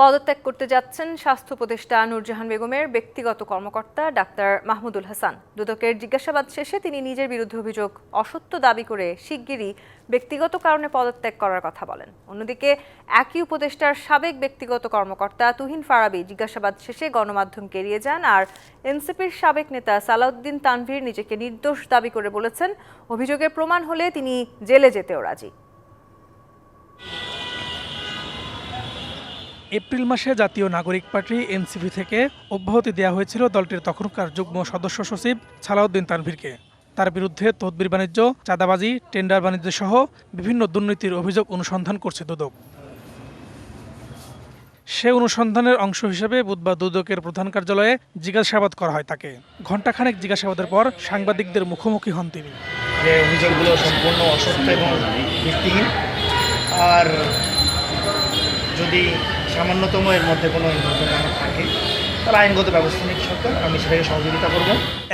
পদত্যাগ করতে যাচ্ছেন স্বাস্থ্য উপদেষ্টা নূরজাহান বেগমের ব্যক্তিগত কর্মকর্তা ডাক্তার মাহমুদুল হাসান। দুদকের জিজ্ঞাসাবাদ শেষে তিনি নিজের বিরুদ্ধে অভিযোগ অসত্য দাবি করে শিগগিরই ব্যক্তিগত কারণে পদত্যাগ করার কথা বলেন। অন্যদিকে একই উপদেষ্টার সাবেক ব্যক্তিগত কর্মকর্তা তুহিন ফারাবি জিজ্ঞাসাবাদ শেষে গণমাধ্যমকে এড়িয়ে যান আর এনসিপির সাবেক নেতা সালাউদ্দিন তানভীর নিজেকে নির্দোষ দাবি করে বলেছেন, অভিযোগের প্রমাণ হলে তিনি জেলে যেতেও রাজি। এপ্রিল মাসে জাতীয় নাগরিক পার্টি এনসিপি থেকে অব্যাহতি দেওয়া হয়েছিল দলটির তখনকার যুগ্ম সদস্য সচিব সালাউদ্দিন তানভীরকে। তার বিরুদ্ধে তদবির বাণিজ্য, চাঁদাবাজি, টেন্ডার বাণিজ্য সহ বিভিন্ন দুর্নীতির অভিযোগ অনুসন্ধান করছে দুদক। সে অনুসন্ধানের অংশ হিসেবে বুধবার দুদকের প্রধান কার্যালয়ে জিজ্ঞাসাবাদ করা হয় তাকে। ঘণ্টাখানেক জিজ্ঞাসাবাদের পর সাংবাদিকদের মুখোমুখি হন তিনি। অভিযোগগুলো সম্পূর্ণ অসত্য এবং ভিত্তিহীন। আর যদি সামান্যতম, এর মধ্যে কোনো থাকে।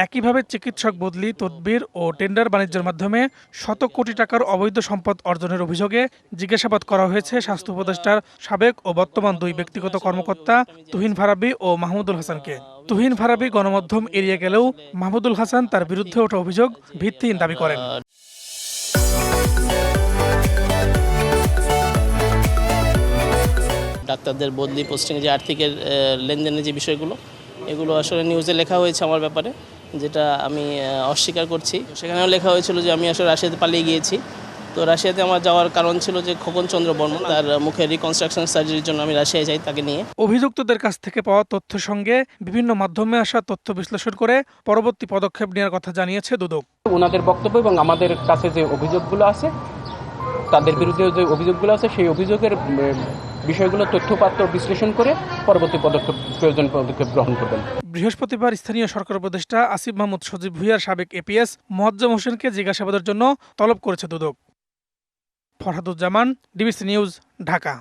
একইভাবে চিকিৎসক বদলি, তদবির ও টেন্ডার বাণিজ্যের মাধ্যমে শত কোটি টাকার অবৈধ সম্পদ অর্জনের অভিযোগে জিজ্ঞাসাবাদ করা হয়েছে স্বাস্থ্য উপদেষ্টার সাবেক ও বর্তমান দুই ব্যক্তিগত কর্মকর্তা তুহিন ফারাবি ও মাহমুদুল হাসানকে। তুহিন ফারাবি গণমাধ্যম এড়িয়ে গেলেও মাহমুদুল হাসান তার বিরুদ্ধে ওঠা অভিযোগ ভিত্তিহীন দাবি করেন। ডাক্তারদের বদলি পোস্টিং যে আর্থিকের লেনদেনের যে বিষয়গুলো এগুলো আসলে নিউজে লেখা হয়েছে আমার ব্যাপারে যেটা আমি অস্বীকার করছি। সেখানেও লেখা হয়েছিল যে আমি আসলে রাশিয়াতে পালিয়ে গিয়েছি। তো রাশিয়াতে আমার যাওয়ার কারণ ছিল যে খোকন চন্দ্র বর্মন তার মুখে রিকনস্ট্রাকশন সার্জারির জন্য আমি রাশিয়ায় যাই তাকে নিয়ে। অভিযুক্তদের কাছ থেকে পাওয়া তথ্যের সঙ্গে বিভিন্ন মাধ্যমে আসা তথ্য বিশ্লেষণ করে পরবর্তী পদক্ষেপ নেওয়ার কথা জানিয়েছে দুদক। ওনাদের বক্তব্য এবং আমাদের কাছে যে অভিযোগগুলো আছে তাদের বিরুদ্ধে যে অভিযোগগুলো আছে সেই অভিযোগের বিষয়গুলো তথ্যপাত্র বিশ্লেষণ করে পরবর্তী পদক্ষেপ প্রয়োজন পদক্ষেপ গ্রহণ করবেন। বৃহস্পতিবার স্থানীয় সরকার উপদেষ্টা আসিফ মাহমুদ সজীব ভুইয়ার সাবেক এপিএস মোয়াজ্জম হোসেনকে জিজ্ঞাসাবাদের জন্য তলব করেছে দুদক। Farhaduzzaman, DBC news, Dhaka.